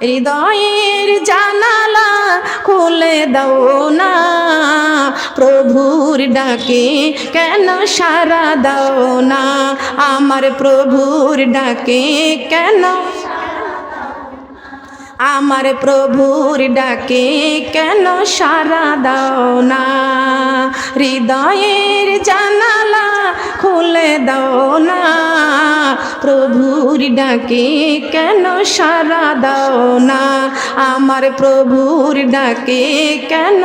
হৃদয়ের জানালা খুলে দাও না। প্রভুর ডাকে কেন সারা দাও না? আমার প্রভুর ডাকে কেন? আমার প্রভুর ডাকে কেন সারা দাও না? হৃদয়ের জানালা খুলে দাও না। প্রভুর ডাকে কেন সারা দাও না? আমার প্রভুর ডাকে কেন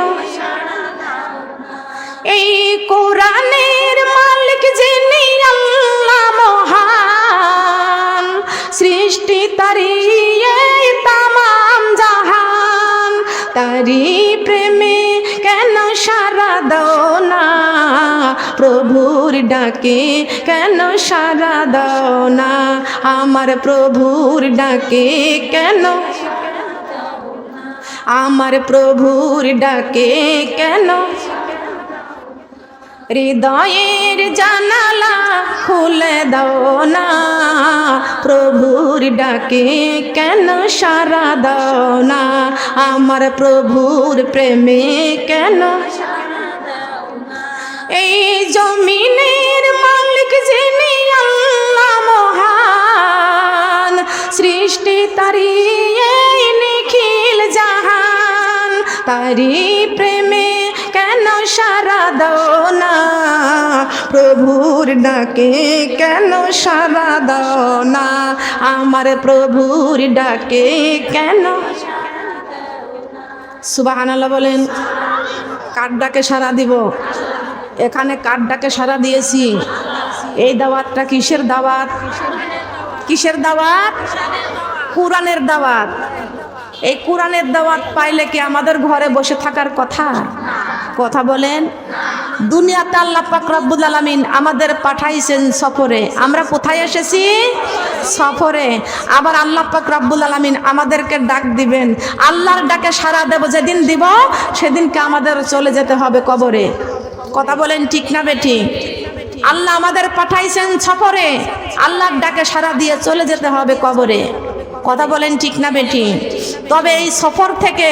এই কোরআনের মালিক যিনি আল্লাহ মহান, সৃষ্টি তারি তামাম জাহান তারি প্রেমে সারা দাও না। প্রভুর ডাকে কেন সারা দাও না? আমার প্রভুর ডাকে কেন আমার প্রভুর ডাকে কেন হৃদয়ের জানালা খুলে দাও না। প্রভুর ডাকে কেন সারা দাও না? আমার প্রভুর প্রেমে কেন এই জমিনের মালিক যিনি আল্লাহ মহান, সৃষ্টি তারি নিখিল জাহান তারি প্রেমে কেন সারা দাও না? প্রভুর ডাকে কেন সারা দাও না? আমার প্রভুর ডাকে কেন? সুবাহ বলেন, কার ডাকে সারা দিব? এখানে কার ডাকে সারা দিয়েছি? এই দাওয়াতটা কিসের দাওয়াত? কিসের দাওয়াত? কোরআনের দাওয়াত। এই কোরআনের দাওয়াত পাইলে কি আমাদের ঘরে বসে থাকার কথা? কথা বলেন। দুনিয়াতে আল্লাহ পাক রব্বুল আলামিন আমাদের পাঠাইছেন সফরে। আমরা কোথায় এসেছি? সফরে। আবার আল্লাহ পাক রব্বুল আলামিন আমাদেরকে ডাক দিবেন। আল্লাহর ডাকে সারা দেব, যেদিন দিব, সেদিনকে আমাদের চলে যেতে হবে কবরে। কথা বলেন ঠিক না বেটি আল্লাহ আমাদের পাঠাইছেন সফরে। আল্লাহর ডাকে সারা দিয়ে চলে যেতে হবে কবরে। কথা বলেন ঠিক না বেটি তবে এই সফর থেকে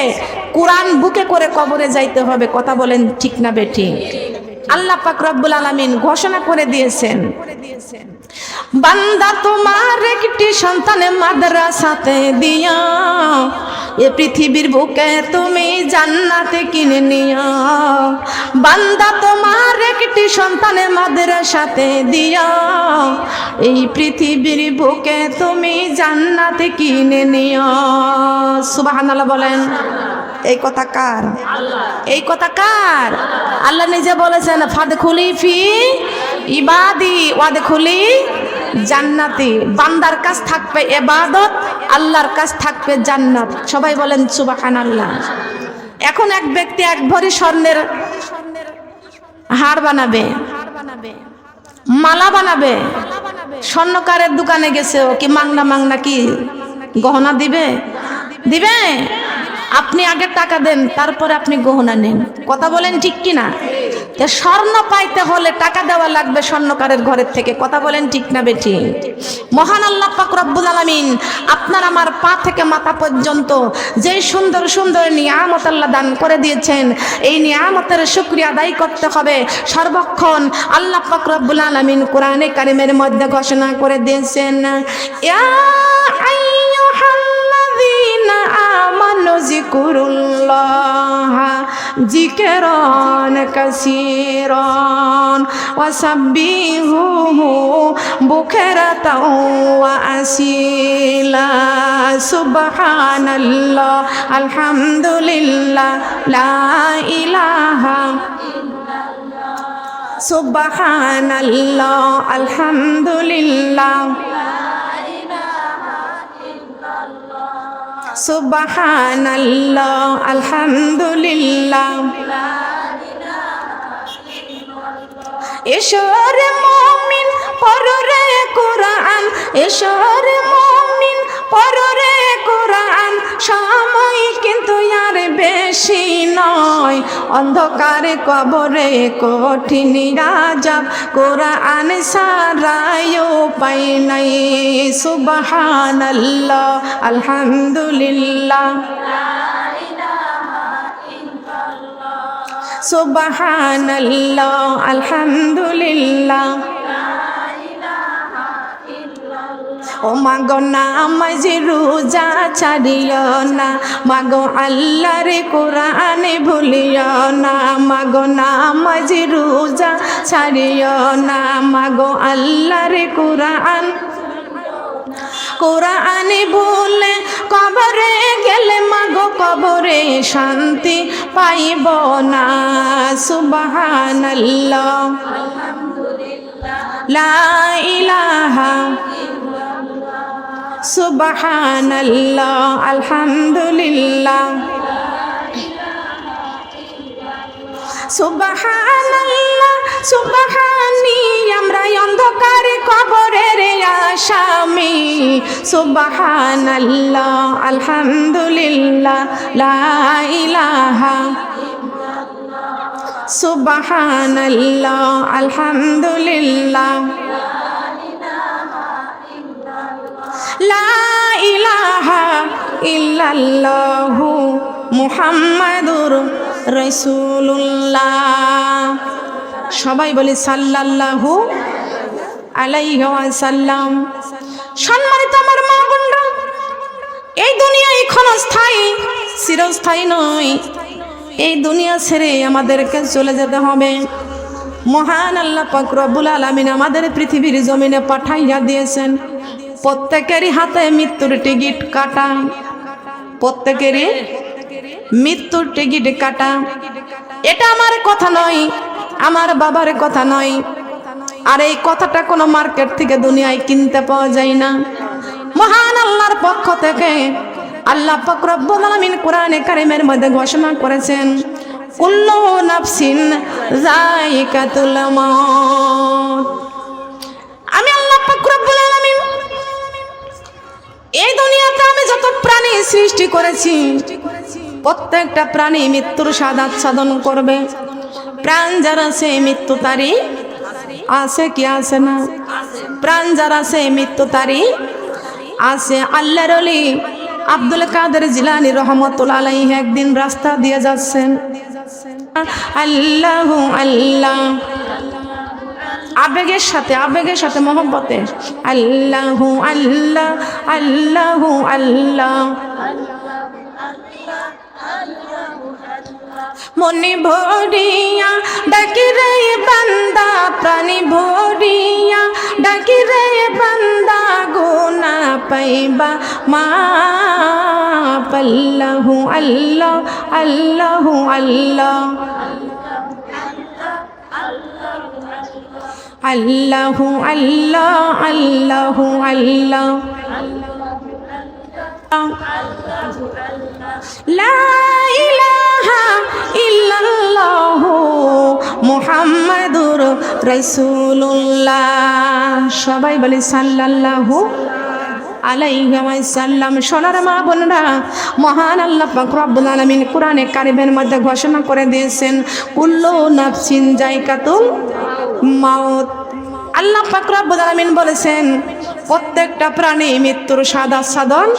কোরআন বুকে করে কবরে যাইতে হবে, কথা বলেন ঠিক না বেটি আল্লাহ পাক রব্বুল আলামিন ঘোষণা করে দিয়েছেন, বান্দা তোমার একটি সন্তানে মাদ্রাসাতে দিয়া, এ পৃথিবীর বুকে তুমি জান্নাতে কিনে নিয়া। বান্দা তোমার একটি সন্তানে মাদ্রাসাতে দিয়া, এই পৃথিবীর বুকে তুমি জান্নাতে কিনে নিয়া। সুবহানাল্লাহ বলেন। এই কথা কার? এই কথা কার? আল্লাহ নিজে বলেছেন ফাদ খুলি ফি ইবাদি ওয়াদ খুলি জান্নাতি। বান্দার কাছ থাকবে এবাদত আল্লাহর কাছ থাকবে জান্নাত। সবাই বলেন সুবাহান আল্লাহ এখন এক ব্যক্তি এক ভরি স্বর্ণের হার বানাবে মালা বানাবে স্বর্ণকারের দোকানে গেছে ও কি মাংনা মাংনা কি গহনা দিবে? দিবে? আপনি আগে টাকা দেন, তারপরে আপনি গহনা নেন। কথা বলেন ঠিক কি না যে স্বর্ণ পাইতে হলে টাকা দেওয়া লাগবে স্বর্ণকারের ঘরের থেকে। কথা বলেন ঠিক না বেটি? মহান আল্লাহ পাক রব্বুল আলামিন আপনার আমার পা থেকে মাথা পর্যন্ত যে সুন্দর সুন্দর নিয়ামত আল্লাহ দান করে দিয়েছেন, এই নিয়ামতের শুক্রিয়া আদায় করতে হবে। সর্বক্ষণ আল্লাহ পাক রব্বুল আলামিন কোরআনে কারিমের মধ্যে ঘোষণা করে দিয়েছেন, ইয়া আমানু যিকুরুল্লাহা যিকরান কাসীরান ওয়াসাব্বিহুহু বুকরাতাও ওয়া আসীলা। সুবহানাল্লাহ আলহামদুলিল্লাহ লা ইলাহা সুবহানাল্লাহ আলহামদুলিল্লাহ। সুবহানাল্লাহ আলহামদুলিল্লাহ। ঈশ্বর মমিন পররে কোরআন। ঈশ্বর মমিন পররে সময় কিন্তু আর বেশি নয়। অন্ধকারে কবরে কঠিন রাজাব কোরআন সারায় পাই নাই। সুবহানাল্লাহ, আলহামদুলিল্লাহ। সুবহানাল্লাহ, আলহামদুলিল্লাহ। ও মাগো না মাঝে রোজা ছাড়িও না। মাগো আল্লাহর কোরআনে ভুলিও না। মাগো না মাঝে রোজা ছাড়িও না। মাগো আল্লাহর কোরআন। কোরআনে বলে কবরে গেলে মাগো কবরে শান্তি পাইব না। সুবহানাল্লাহ। লা ইলাহা সুবহানাল্লাহ আলহামদুলিল্লাহ। সুবহানাল্লাহ সুবহানি আমরা অন্ধকারে কবরের আসামি। সুবহানাল্লাহ আলহামদুলিল্লাহ লা ইলাহা সুবহানাল্লাহ আলহামদুলিল্লাহ। লা ইলাহা ইল্লাল্লাহু মুহাম্মাদুর রাসূলুল্লাহ। সবাই বলি সাল্লাল্লাহু আলাইহি ওয়াসাল্লাম। সম্মানিত আমার মা এই দুনিয়া ক্ষণস্থায়ী চিরস্থায়ী নয়। এই দুনিয়া ছেড়ে আমাদেরকে চলে যেতে হবে। মহান আল্লাহ পাক রব্বুল আলামিন আমাদের পৃথিবীর জমিনে পাঠাইয়া দিয়েছেন। প্রত্যেকেরই হাতে মৃত্যুর টিকিট কাটা। প্রত্যেকেরই মৃত্যুর টিকিট কাটা। এটা আমার কথা নয়, আমার বাবার কথা নয়। আর এই কথাটা কোনো মার্কেট থেকে দুনিয়ায় কিনতে পাওয়া যায় না। মহান আল্লাহর পক্ষ থেকে আল্লাহ পাক রব্বুল আলামিন কোরআনে কারিমের মধ্যে ঘোষণা করেছেন, কুল্লু আমি আল্লাহ প্রাণী সৃষ্টি করেছি। প্রত্যেকটা প্রাণী মৃত্যুর স্বাদ আচ্ছাদন করবে। প্রাণ যারা সে মৃত্যু তারি আছে কি আছে না? প্রাণ যারা সে মৃত্যু তারি আছে আল্লাহর অলি আব্দুল কাদের জিলানি রহমতুল আলাইহি একদিন রাস্তা দিয়ে যাচ্ছেন। আল্লাহ আল্লাহ। আবেগের সাথে আবেগের সাথে মহব্বতে। আল্লাহ আল্লাহ আল্লাহ আল্লাহ। মনে ভরিয়া ডাকি রে বান্দা, প্রাণী ভরিয়া ডাকি রে বান্দা গোনা পাইবা মা পাল্লাহু আল্লাহ আল্লাহু আল্লাহ আল্লাহু। আল্লাহ আল্লাহু, আল্লাহ ইল্লাল্লাহু মুহাম্মাদুর রাসূলুল্লাহ। সবাই বলে সাল্লাল্লাহু আলাইসাল্লাম সোনার মা বোনরা, মহান আল্লাহ রব্বুল আলামিন কোরআনে কারিমের মধ্যে ঘোষণা করে দিয়েছেন, কুল্লু নাফসিন জায়কাতুল মাউত। আল্লাহ পাক রব্বুল বলেছেন, প্রত্যেকটা প্রাণী মৃত্যুর সাদা সাধন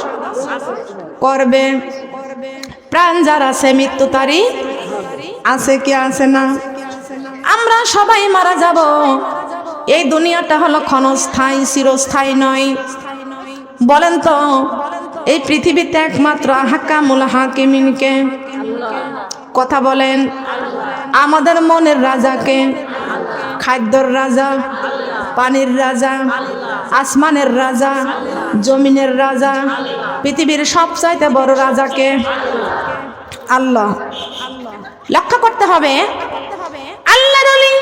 করবে। প্রাণ যার আছে, মৃত্যু তারই আছে কি আছে না? আমরা সবাই মারা যাব। এই দুনিয়াটা হলো ক্ষণস্থায়ী, চিরস্থায়ী নয়। বলেন তো, এই পৃথিবীতে একমাত্র হাকামুল হাকিমিনকে কথা বলেন। আমাদের মনের রাজাকে খাদ্যর রাজা, পানির রাজা, আসমানের রাজা, জমিনের রাজা, পৃথিবীর সবচাইতে বড় রাজাকে আল্লাহ। লক্ষ্য করতে হবে, আল্লাহর অলি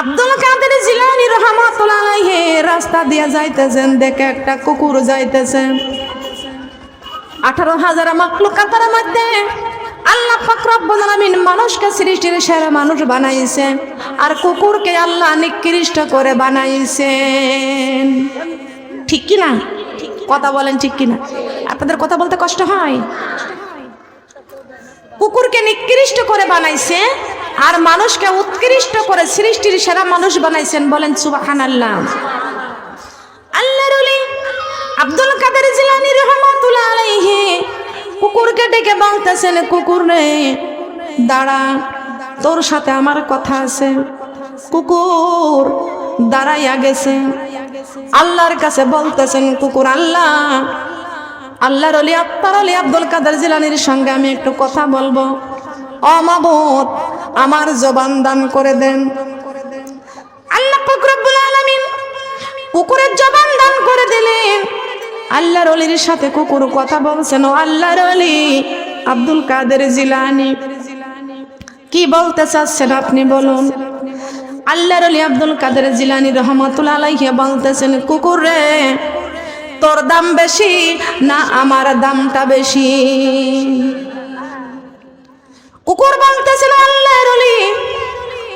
আব্দুল কাদের জিলানি আলাইহি রাস্তা দিয়ে যাইতেছেন, দেখে একটা কুকুর যাইতেছে। আঠারো হাজার মাকলুকাতের মধ্যে আল্লাহ আলামিন মানুষকে সৃষ্টির সেরা মানুষ বানাইছে আর কুকুরকে আল্লাহ নিকৃষ্ট করে বানাইছেন। ঠিক কি না? কথা বলেন ঠিক কি না? আপনাদের কথা বলতে কষ্ট হয়? কুকুরকে নিকৃষ্ট করে বানাইছে, আর মানুষকে উৎকৃষ্ট করে সৃষ্টির সেরা মানুষ বানাইছেন বলেন সুবাহান আল্লাহ আল্লাহর আব্দুল কাদের জিলানী রহমাতুল্লাহ আলাইহি কুকুরকে ডেকে বলতেছেন কুকুর রে দাঁড়া, তোর সাথে আমার কথা আছে। কুকুর দাঁড়াইয়া গেছে। আল্লাহর কাছে বলতেছেন, কুকুর আল্লাহ, আল্লাহর অলি, আত্মার অলি আব্দুল কাদের জিলানির সঙ্গে আমি একটু কথা বলব। অমাবত আমার জবান দান করে দেন। আল্লাহ ফকরবুল আলামিন কুকুরের জবান দান করে দিলেন। আল্লাহর অলির সাথে কুকুর কথা বলছেন, ও আল্লাহর অলি। আব্দুল কাদের জিলানি। কি বলতে চাচ্ছেন আপনি বলুন? আল্লাহর অলি আব্দুল কাদের জিলানি রহমতুল্লাহ আলাইহি বলতেছেন, কুকুর রে, তোর দাম বেশি না আমার দামটা বেশি? কুকুর বলতেছিল আল্লাহর অলি,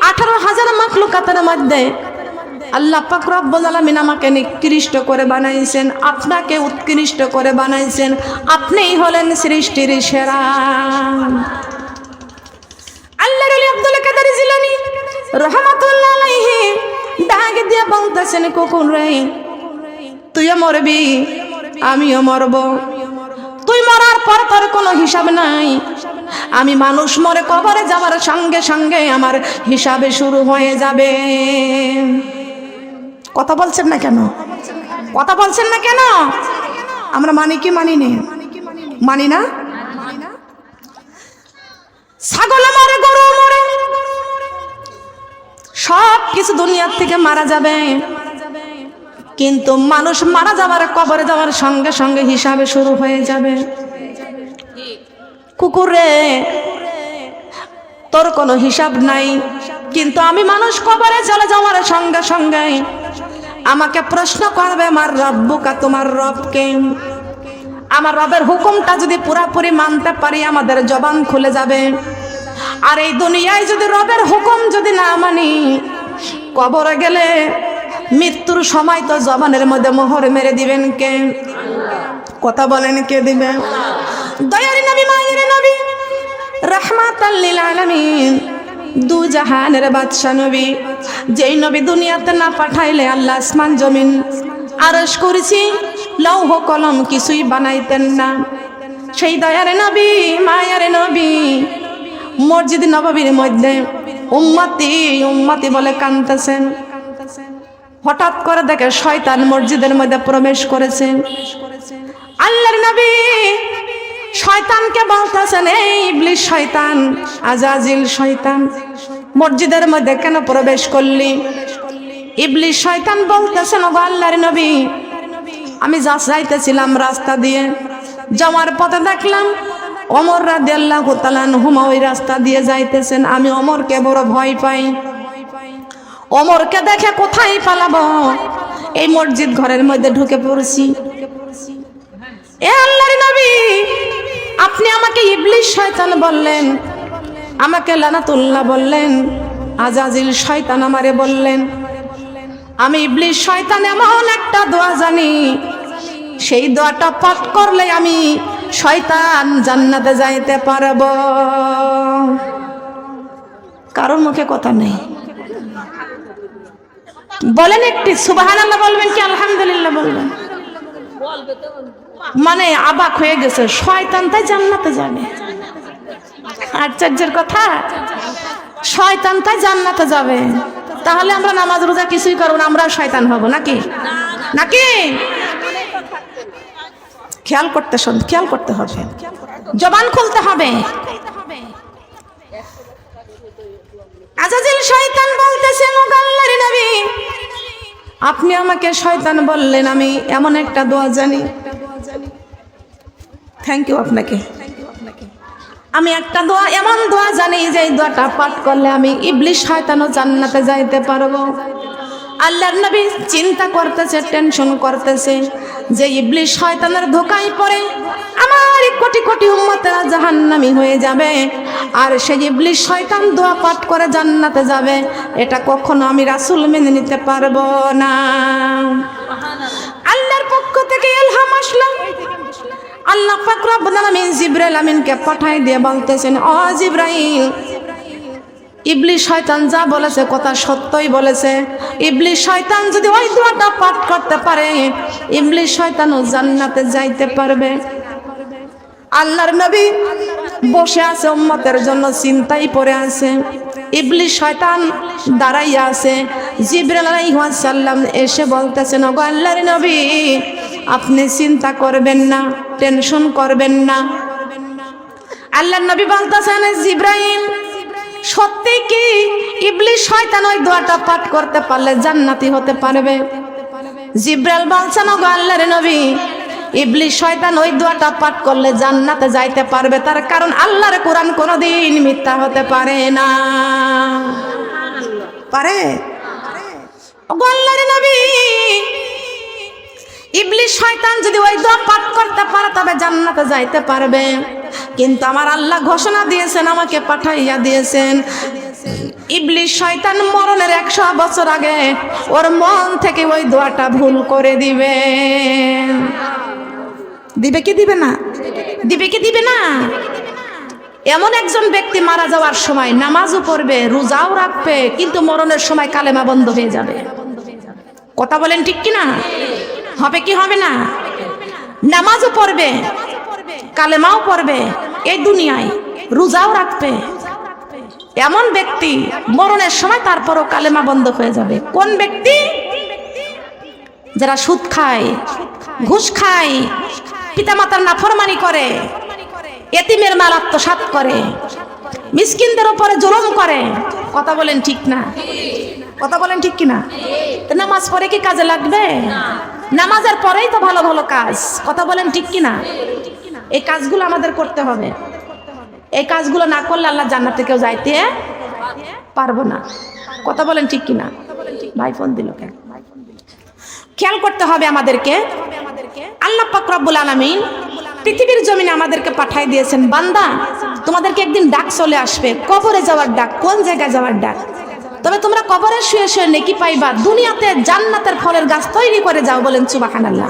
আঠারো হাজার মাখলুকাতের মধ্যে আল্লাহ পাক রব্বুল আলামিন আমাকে নিকৃষ্ট করে বানাইছেন, আপনাকে উৎকৃষ্ট করে বানাইছেন। আপনিই হলেন সৃষ্টির সেরা। আল্লাহর অলি আব্দুল কাদের জিলানী রহমাতুল্লাহ আলাইহি ডাক দিয়ে বলতেছেন কুকুর রে? তুইও মরবি? আমিও মরব। তুই মরার পর তোর কোনো হিসাব নাই। আমি মানুষ মরে কবরে যাওয়ার সঙ্গে সঙ্গে আমার হিসাবে শুরু হয়ে যাবে। কথা বলছেন না কেন? কথা বলছেন না কেন? আমরা মানি কি মানি নি? মানি না? ছাগল মরে গরু মরে সব কিছু দুনিয়ার থেকে মারা যাবে। কিন্তু মানুষ মারা যাওয়ার কবরে যাওয়ার সঙ্গে সঙ্গে হিসাবে শুরু হয়ে যাবে। কুকুরে, তোর কোনো হিসাব নাই। কিন্তু আমি মানুষ কবরে চলে যাওয়ার সঙ্গে সঙ্গে আমাকে প্রশ্ন করবে, আমার রব্বুকা, তোমার রবকে? আমার রবের হুকুমটা যদি পুরাপুরি মানতে পারি, আমাদের জবান খুলে যাবে। আর এই দুনিয়ায় যদি রবের হুকুম যদি না মানি, কবরে গেলে মৃত্যুর সময় তো জবানের মধ্যে মোহর মেরে দিবেন কে? কথা বলেন, কে দিবে? দয়ারি নবী, মায়ের নবী রহমাতাল্লিল আলামিন। দু জাহানের বাদশা নবী, যেই নবী দুনিয়াতে না পাঠাইলে আল্লাহ আসমান জমিন। আরস করেছি, লৌহ কলম কিছুই বানাইতেন না। সেই দয়ার নবী, মায়ার নবী, মসজিদ নববীর মধ্যে উম্মতি উম্মতি বলে কানতেছেন। হঠাৎ করে দেখে শয়তান মসজিদের মধ্যে প্রবেশ করেছে। আল্লাহর নবী শয়তানকে বলতেছেন, এই ইবলিশ শয়তান, আজাজিল শয়তান, মসজিদের মধ্যে কেন প্রবেশ করলি? ইবলিশ শয়তান বলতেছেন ও আল্লাহর নবী, আমি যা যাইতেছিলাম রাস্তা দিয়ে, যাওয়ার পথে দেখলাম অমর রাদি আল্লাহ হুমা ওই রাস্তা দিয়ে যাইতেছেন, আমি অমরকে বড় ভয় পাই। অমরকে দেখে কোথায় পালাবো? এই মসজিদ ঘরের মধ্যে ঢুকে পড়ছি। এ আপনি আমাকে ইবলিশ শয়তান বললেন, আমাকে লানাতুল্লাহ বললেন, আজাজিল শয়তান আমারে বললেন। আমি ইবলিশ শয়তান এমন একটা দোয়া জানি, সেই দোয়াটা পাঠ করলে আমি শয়তান জান্নাতে যাইতে পারব। কারোর মুখে কথা নেই। বলেন একটি সুবাহান আল্লাহ বলবেন কি, আলহামদুলিল্লাহ বলবেন। মানে আবাক হয়ে গেছে। শয়তান তাই জান্নাতে যাবে। আশ্চর্যের কথা, শয়তান তাই জান্নাতে যাবে। তাহলে আমরা নামাজ রোজা কিছুই করব না, আমরা শয়তান হব নাকি? নাকি? খেয়াল করতে শোন, খেয়াল করতে হবে। জবান খুলতে হবে। আজাজিল শয়তান বলতেছে, মোগাল্লারি নবী। আপনি আমাকে শয়তান বললেন, আমি এমন একটা দোয়া জানি। থ্যাংক ইউ আপনাকে। আমি একটা দোয়া এমন দোয়া জানি যে এই দোয়াটা পাঠ করলে আমি ইবলিশ শয়তানও জান্নাতে যাইতে পারব। আল্লাহর নবী চিন্তা করতেছে টেনশন করতেছে যে ইবলিশ শয়তানের ধোকায় পড়ে আমার কোটি কোটি উম্মতেরা জাহান্নামি হয়ে যাবে আর সেই ইবলিশ শয়তান দোয়া পাঠ করে জান্নাতে যাবে। এটা কখনো আমি রাসূল মেনে নিতে পারব না। আল্লাহর পক্ষ থেকে এলহাম আসলো। আল্লাহ পাক রব্বুল আলামিন জিব্রাইল আমিনকে পাঠাই দিয়ে বলতেছেন, ও জিব্রাইল ইবলিশ শয়তান যা বলেছে কথা সত্যই বলেছে। ইবলিশ শয়তান যদি ওই দোয়াটা পাঠ করতে পারে ইবলিশ শয়তানও জান্নাতে যাইতে পারবে। আল্লাহর নবী বসে আছে, উম্মতের জন্য চিন্তাই পড়ে আছে। ইবলিশ শয়তান দাঁড়াইয়া আছে। জিবরাল আলাইহিস সালাম এসে বলতেছেন ওগো আল্লাহর নবী, আপনি চিন্তা করবেন না, টেনশন করবেন না। আল্লাহর নবী বলতেছেন জিব্রাহিম সত্যি কি ইবলি শয়তান ওই দোয়াটা পাঠ করতে পারলে জান্নাতি হতে পারবে? জিব্রাইল বলছেন ওগো আল্লাহর নবী ইবলিশ শয়তান ওই দোয়াটা পাঠ করলে জান্নাতে যাইতে পারবে। তার কারণ আল্লাহর কোরআন কোনোদিন মিথ্যা হতে পারে না। পারে? ওগো আল্লাহর নবী ইবলিশ শয়তান যদি ওই দোয়া পাঠ করতে পারে, তবে জান্নাতে যাইতে পারবে। কিন্তু আমার আল্লাহ ঘোষণা দিয়েছেন, আমাকে পাঠাইয়া দিয়েছেন। ইবলিশ শয়তান মরণের একশো বছর আগে ওর মন থেকে ওই দোয়াটা ভুল করে দিবে। দিবে কি দিবে না? দিবে কি দিবে না? এমন একজন ব্যক্তি মারা যাওয়ার সময় নামাজও পড়বে, রোজাও রাখবে, কিন্তু মরণের সময় কালেমা বন্ধ হয়ে যাবে। কথা বলেন ঠিক কি না হবে কি হবে না? নামাজও পড়বে, কালেমাও পড়বে, এই দুনিয়ায় রোজাও রাখবে। এমন ব্যক্তি মরণের সময় তারপরও কালেমা বন্ধ হয়ে যাবে। কোন ব্যক্তি? যারা সুদ খায়, ঘুষ খায় পিতামাতার নাফরমানি করে, এতিমের মাল আত্মসাত করে, মিসকিনদের উপরে জুলুম করে। কথা বলেন ঠিক না? কথা বলেন ঠিক কিনা? নামাজ পড়ে কি কাজে লাগবে? নামাজের পরেই তো ভালো ভালো কাজ। কথা বলেন ঠিক কিনা? এই কাজগুলো আমাদের করতে হবে। এই কাজগুলো না করলে আল্লাহ জান্নাতে কেউ যাইতে পারব না। কথা বলেন ঠিক কিনা? ভাই ফোন দিল কেন? খেয়াল করতে হবে আমাদেরকে। আল্লাহ পাক রব্বুল আলামিন পৃথিবীর জমিনে আমাদেরকে পাঠাই দিয়েছেন বান্দা তোমাদেরকে একদিন ডাক চলে আসবে কবরে যাওয়ার ডাক কোন জায়গায় যাওয়ার ডাক? তবে তোমরা কবরে শুয়ে শুয়ে নেকি পাইবা দুনিয়াতে জান্নাতের ফলের গাছ তৈরি করে যাও বলেন সুবাহান আল্লাহ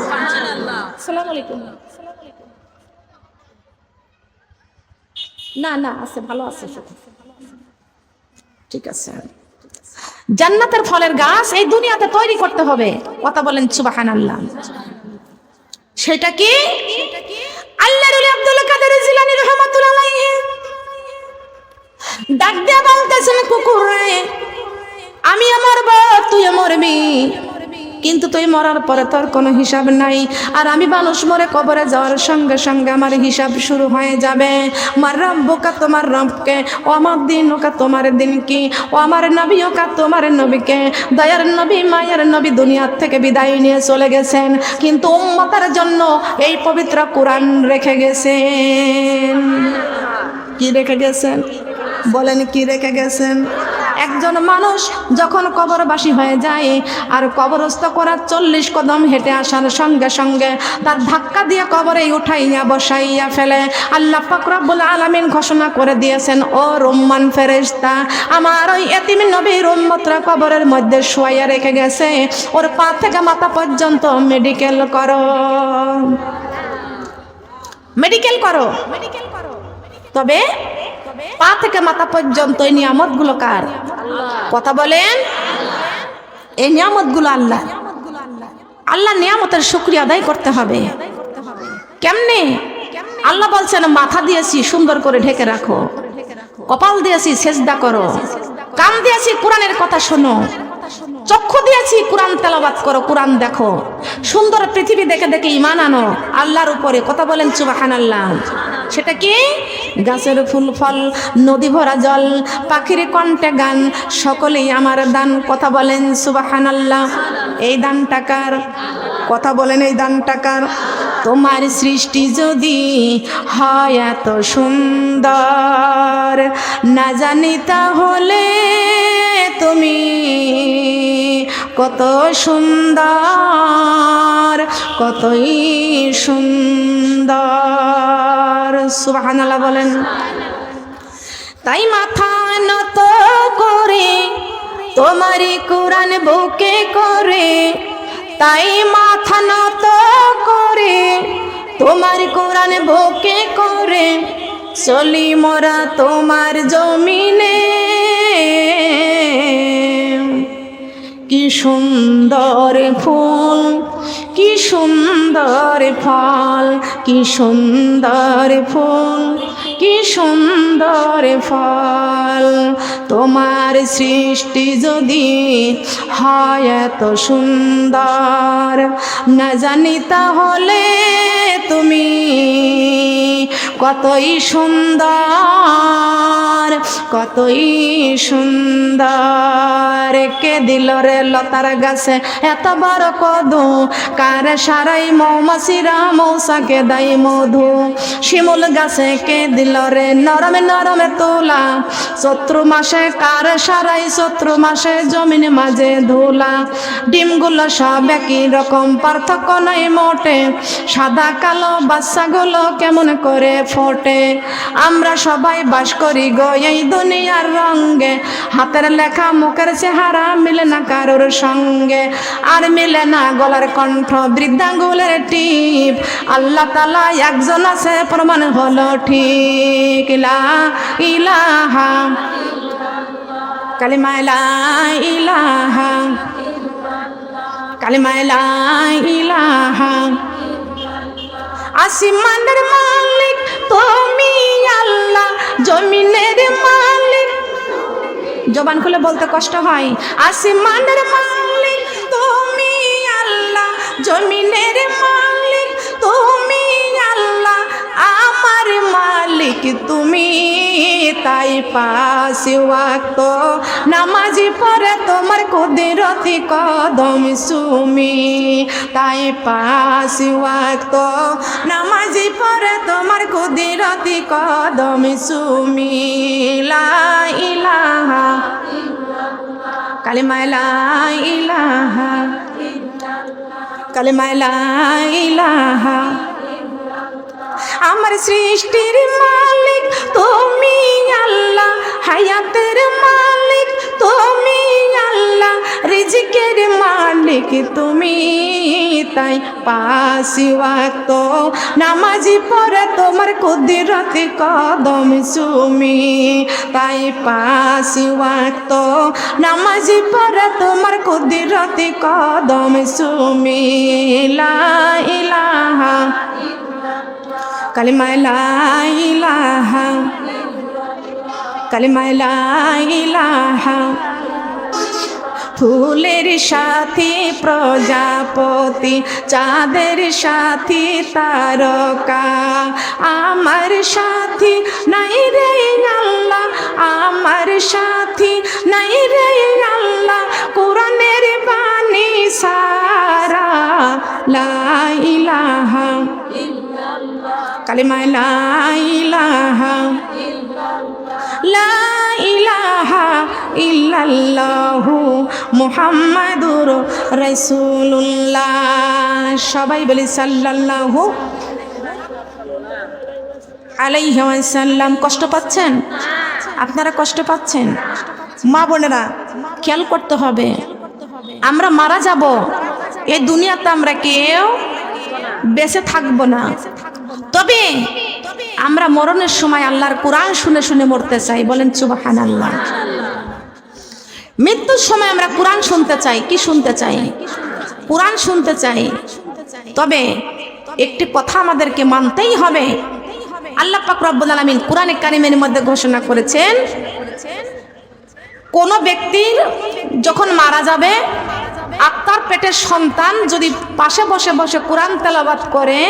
না না আছে ভালো আছে ঠিক আছে। জান্নাতের ফলের গাছ এই দুনিয়াতে তৈরি করতে হবে কথা বলেন সুবাহান আল্লাহ সেটা কি আল্লাহ রলি আব্দুল কাদের জিলানী রহমাতুল্লাহ ডাক দিয়া বলতেছেন কুকুর, আমি আমার বাপ, তুই মরবি কিন্তু তুই মরার পরে তোর কোনো হিসাব নাই। আর আমি মানুষ মরে কবরে যাওয়ার সঙ্গে সঙ্গে আমার হিসাব শুরু হয়ে যাবে। আমার রব্বকা তোমার রবকে, ও আমার দিন ওকা, তোমার দিন কি ও আমার নবী ওকা, তোমার নবীকে। দয়ার নবী, মায়ের নবী দুনিয়ার থেকে বিদায় নিয়ে চলে গেছেন। কিন্তু উম্মতার জন্য এই পবিত্র কোরআন রেখে গেছেন। কি রেখে গেছেন? বলেন কি রেখে গেছেন? একজন মানুষ যখন কবরবাসী হয়ে যায় আর কবরস্থ করার চল্লিশ কদম হেঁটে আসার সঙ্গে সঙ্গে তার ধাক্কা দিয়ে কবরে উঠাইয়া বসাইয়া ফেলে। আল্লাহ ফকরাবুল আলমিন ঘোষণা করে দিয়েছেন, ও রোম্মান ফেরেস্তা আমার ওই এতিম নবীর উম্মতরা কবরের মধ্যে শোয়াইয়া রেখে গেছে। ওর পা থেকে মাথা পর্যন্ত মেডিকেল করো। মেডিকেল করো। তবে পা থেকে মাথা পর্যন্ত এই নিয়ামতগুলো কার? কথা বলেন। এই নিয়ামতগুলো আল্লাহ। আল্লাহ নিয়ামতের শুক্রিয়া আদায় করতে হবে। কেমনে? আল্লাহ বলছেন, মাথা দিয়েছি, সুন্দর করে ঢেকে রাখো। কপাল দিয়েছি, সেজদা করো। কান দিয়েছি, কোরআনের কথা শোনো। চক্ষু দিয়েছি, কোরআন তেলাবাত করো, কোরআন দেখো। সুন্দর পৃথিবী দেখে দেখে ইমান আনো, আল্লাহর উপরে। কথা বলেন চুবাহান আল্লাহ সেটা কি? গাছের ফুল, ফল, নদী ভরা জল, পাখির কণ্ঠে গান, সকলেই আমার দান। কথা বলেন সুবাহান আল্লাহ এই দান টাকার কথা বলেন, এই দান টাকার তোমার সৃষ্টি যদি হয় এত সুন্দর, না জানি তাহলে তুমি কত সুন্দর, কতই সুন্দর। সুবহানাল্লাহ বলেন। তাই মাথা নত করে তোমারই কোরআন বুকে করে, তাই মাথা নত করে তোমার কোরআন বুকে করে, চলি মোরা তোমার জমিনে। কি সুন্দর ফুল, কি সুন্দর ফল, কি সুন্দর ফুল, কি সুন্দর ফল। তোমার সৃষ্টি যদি হয় এত সুন্দর, না জানি তাহলে তুমি কতই সুন্দর। কতই সুন্দর। কে দিল রে লতার গাছে এত বড় কদু? কার সারাই মৌমাছিরা মৌসাকে দাই মধু? শিমুল গাছে কে দিল রে নরমে নরমে তোলা? চৈত্র মাসে কার সারাই চৈত্র মাসে জমিন মাঝে ধুলা? ডিমগুলো সব একই রকম, পার্থক্য নাই মোটে। সাদা কালো বাচ্চাগুলো কেমন করে ফোটে? আমরা সবাই বাস করি গো এই দুনিয়ার রঙ্গে হাতের লেখা মুখের চেহারা মিলে না কারোর সঙ্গে। আর মিলে না গলার কণ্ঠ, বৃদ্ধাঙ্গুলের টিপ। আল্লাহ তালা একজন আছে, প্রমাণ হলো ঠিক। ইলা ইলাহা কালিমাইলা ইলাহা কালিমাইলা ইলাহা। আসিমানের মালিক তুমি আল্লাহ। জমিনের মালিক। জবান খুলে বলতে কষ্ট হয়। আসিমানের মালিক তুমি আল্লাহ। জমিনের মালিক তুমি আমার মালিক তুমি, তাই পাশে ওয়াক্ত। নামাজি পরে তোমার কুদিরতি কদম সুমি, তাই পাশে ওয়াক্ত। নামাজি পরে তোমার কুদিরতি কদম সুমি ইলাহা কালিমায় লা ইলাহা কালিমায় লা ইলাহা আমার সৃষ্টির মালিক, তুমি আল্লাহ, হায়াতের মালিক, তুমি আল্লাহ, রিজিকের মালিক, তুমি তাই পাশি ওয়াক্ত। নামাজি পরে তোমার কুদিরতি কদম সুমি, তাই পাশি ওয়াক্ত। নামাজি পরে তোমার কুদিরতি কদম সুমি, লা কালিমায় লা ইলাহা কালিমায় লা ফুলের সাথী প্রজাপতি, চাঁদের সাথী তারকা। আমার সাথী নাই রে আল্লাহ, আমার সাথী নাই রে আল্লাহ। কোরআনের বাণী সারা লা ইলাহা। কালিমায় লা ইলাহা লা ইলাহা ইল্লাল্লাহু মুহাম্মাদুর রাসূলুল্লাহ সবাই বলি সাল্লাল্লাহু আলাইহি কষ্ট পাচ্ছেন আপনারা কষ্ট পাচ্ছেন? মা বোনেরা, খেয়াল করতে হবে। আমরা মারা যাব। এই দুনিয়াতে আমরা কেউ বেঁচে থাকব না। তবে আমরা মরণের সময় আল্লাহর কোরআন শুনে শুনে মরতে চাই। বলেন চুবাহান আল্লাহ মৃত্যুর সময় আমরা কোরআন শুনতে চাই। কি শুনতে চাই? কোরআন শুনতে চাই। তবে একটি কথা আমাদেরকে মানতেই হবে। আল্লাহ পাক রব্বুল আলামিন কোরআনে কারিমের মধ্যে ঘোষণা করেছেন, কোন ব্যক্তির যখন মারা যাবে, আত্মার পেটের সন্তান যদি পাশে বসে বসে কোরআন তেলাবাত করে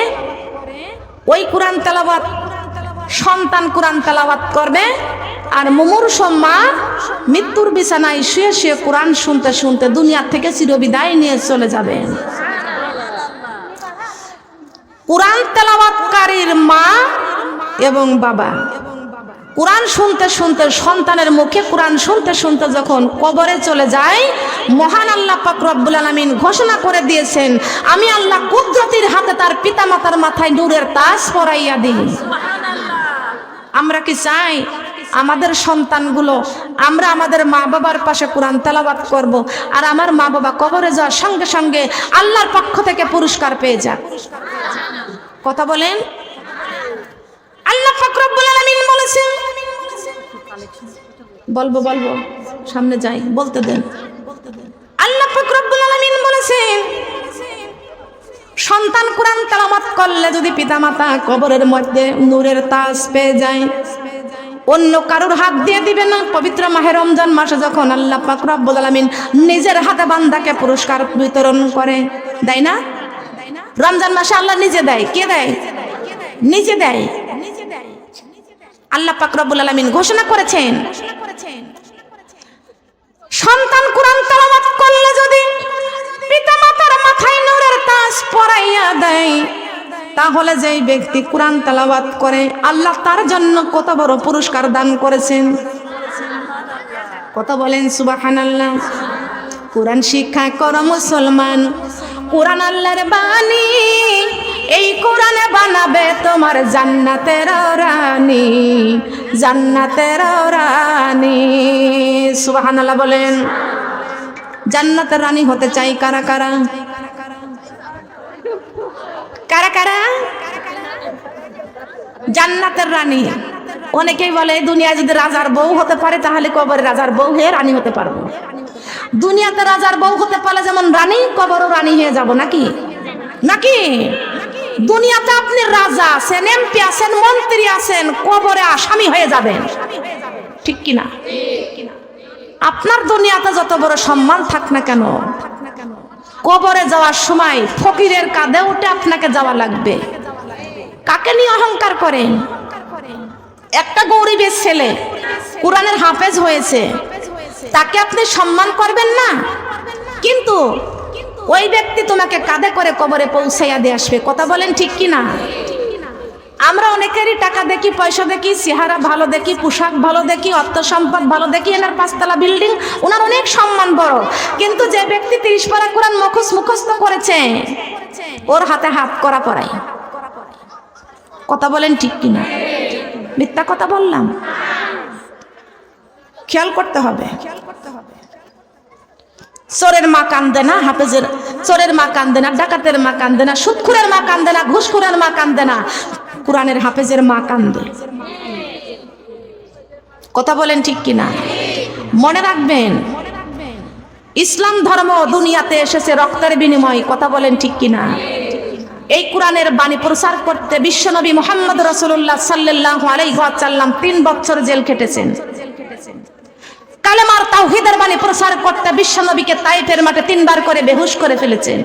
ওই কোরআন তেলাবাত সন্তান কোরআন তেলাবাত করবে আর মুমুর মা মৃত্যুর বিছানায় শুয়ে শুয়ে কোরআন শুনতে শুনতে দুনিয়া থেকে চিরবিদায় নিয়ে চলে যাবে। কোরআন তেলাবাতকারীর মা এবং বাবা। কোরআন শুনতে শুনতে সন্তানের মুখে কোরআন শুনতে শুনতে যখন কবরে চলে যায় মহান আল্লাহ পাক রব্বুল আলামিন ঘোষণা করে দিয়েছেন আমি আল্লাহ কুদরতির হাতে তার পিতামাতার মাথায় নূরের তাজ পরাইয়া দিই। আমরা কি চাই? আমাদের সন্তানগুলো আমরা আমাদের মা বাবার পাশে কোরআন তেলাবাত করব আর আমার মা বাবা কবরে যাওয়ার সঙ্গে সঙ্গে আল্লাহর পক্ষ থেকে পুরস্কার পেয়ে যাক। কথা বলেন? বলেছেন। বলব বলব, সামনে যাই, বলতে দেন। আল্লাহ ফাকরুল আলামিন বলেছেন, সন্তান কোরআন তেলাওয়াত করলে যদি পিতামাতা কবরের মধ্যে নূরের তাস পেয়ে যায়, অন্য কারোর হাত দিয়ে দিবে না। পবিত্র মাহে রমজান মাসে যখন আল্লাহ পাক রব্বুল আলামিন নিজের হাতে বান্দাকে পুরস্কার বিতরণ করে, দেয় না? রমজান মাসে আল্লাহ নিজে দেয়। কে দেয়? নিজে দেয়। আল্লাহ পাক রব্বুল আলামিন ঘোষণা করেছেন, সন্তান কোরআন তেলাওয়াত করলে যদি পিতামাতার মাথায় নূরের তাজ পরাইয়া দেয়, তাহলে যেই ব্যক্তি কোরআন তেলাওয়াত করে, আল্লাহ তার জন্য কত বড় পুরস্কার দান করেছেন। কত বলেন, সুবহানাল্লাহ। কোরআন শিক্ষা কর মুসলমান, কোরআন আল্লাহর বাণী এই কোরআনে বানাবে তোমার জান্নাতের রানী জান্নাতের রানী। সুবহানাল্লাহ বলেন, জান্নাতের রানী হতে চাই কারা কারা? কারা কারা? জান্নাতের রানী। অনেকেই বলে দুনিয়া যদি রাজার বউ হতে পারে, তাহলে কবরে রাজার বউ হয়ে রানী হতে পারব। দুনিয়াতে রাজার বউ হতে পারলে যেমন রানী, কবরও রানী হয়ে যাব, নাকি? নাকি? দুনিয়াতে আপনি রাজা আছেন, এমপি আছেন, মন্ত্রী আছেন, কবরে আসামি হয়ে যাবেন। ঠিক কিনা? আপনার দুনিয়াতে যত বড় সম্মান থাক না কেন, কবরে যাওয়ার সময় ফকিরের কাঁধে উঠে আপনাকে যাওয়া লাগবে। কাকে নিয়ে অহংকার করেন? একটা গরিবের ছেলে কোরআনের হাফেজ হয়েছে, তাকে আপনি সম্মান করবেন না? কিন্তু ওই ব্যক্তি তোমাকে কাঁধে করে কবরে পৌঁছাইয়া দিয়ে আসবে। কথা বলেন ঠিক কি না আমরা অনেকেরই টাকা দেখি, পয়সা দেখি, চেহারা ভালো দেখি, পোশাক ভালো দেখি অর্থ সম্পদ ভালো দেখি, এনার পাঁচতলা বিল্ডিং, ওনার অনেক সম্মান বড়। কিন্তু যে ব্যক্তি তিরিশ পারা কোরআন মুখোশ মুখস্থ করেছে, ওর হাতে হাত করা পড়াই। কথা বলেন ঠিক কিনা? মিথ্যা কথা বললাম? খেয়াল করতে হবে। চোরের মা কান্দে না, হাফেজের চোরের মা কান্দে না, ডাকাতের মা কান্দে না, সুৎখুরের মা কান্দে না, ঘুষখুরের মা কান্দে না, কোরআনের হাফেজের মা কান্দে। কথা বলেন ঠিক কিনা? মনে রাখবেন, ইসলাম ধর্ম দুনিয়াতে এসেছে রক্তের বিনিময়, কথা বলেন ঠিক কিনা? এই কোরআনের বাণী প্রচার করতে বিশ্বনবী মোহাম্মদ রসুল্লাহ সাল্লাহ আলাইসাল্লাম তিন বছর জেল খেটেছেন। কালেমার তাওহিদের বাণী প্রচার করতে বিশ্বনবীকে তাইফের মাঠে তিনবার করে বেহুশ করে ফেলেছেন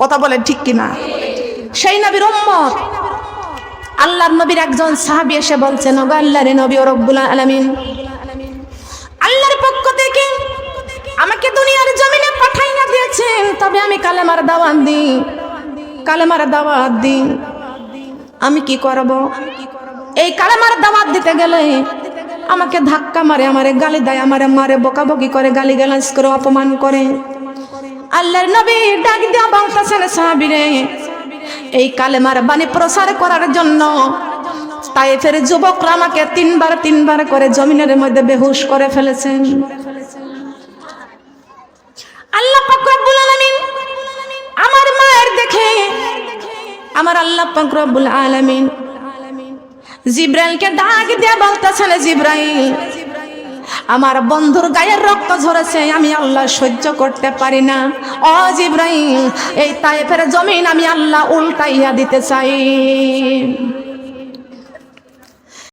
কথা বলেন ঠিক কিনা? সেই নবীর উম্মত। আল্লাহর নবীর একজন সাহাবী এসে বলছেন ওগো আল্লাহর নবী, ও রব্বুল আলামিন। আল্লাহর পক্ষ থেকে আমাকে দুনিয়ার জমিনে পাঠাইয়া দিয়েছেন, তবে আমি কালেমার দাওয়াত দিই। কালেমার দাওয়াত দিই। আমি কি করব? এই কালেমার দাওয়াত দিতে গেলে আমাকে ধাক্কা মারে, আমারে গালি দেয়, আমারে মারে, বকাবকি করে গালি গালাজ করে, অপমান করে। আল্লাহর নবী ডাক দিয়া বলতেছেন, সাহাবিরে, এই কালেমার বাণী প্রসার করার জন্য তাই তাইফের যুবকরা আমাকে তিনবার তিনবার করে জমিনের মধ্যে বেহুশ করে ফেলেছেন। আল্লাহ পাক রব্বুল আলামিন আমার মায়ের দেখে, আমার আল্লাহ পাক রব্বুল আলামিন জিব্রাইলকে ডাক দিয়ে বলতেছেন, জিব্রাইল, আমার বন্ধুর গায়ের রক্ত ঝরেছে, আমি আল্লাহ সহ্য করতে পারি না। ও জিব্রাইল, এই তাইফের জমিন আমি আল্লাহ উল্টাইয়া দিতে চাই।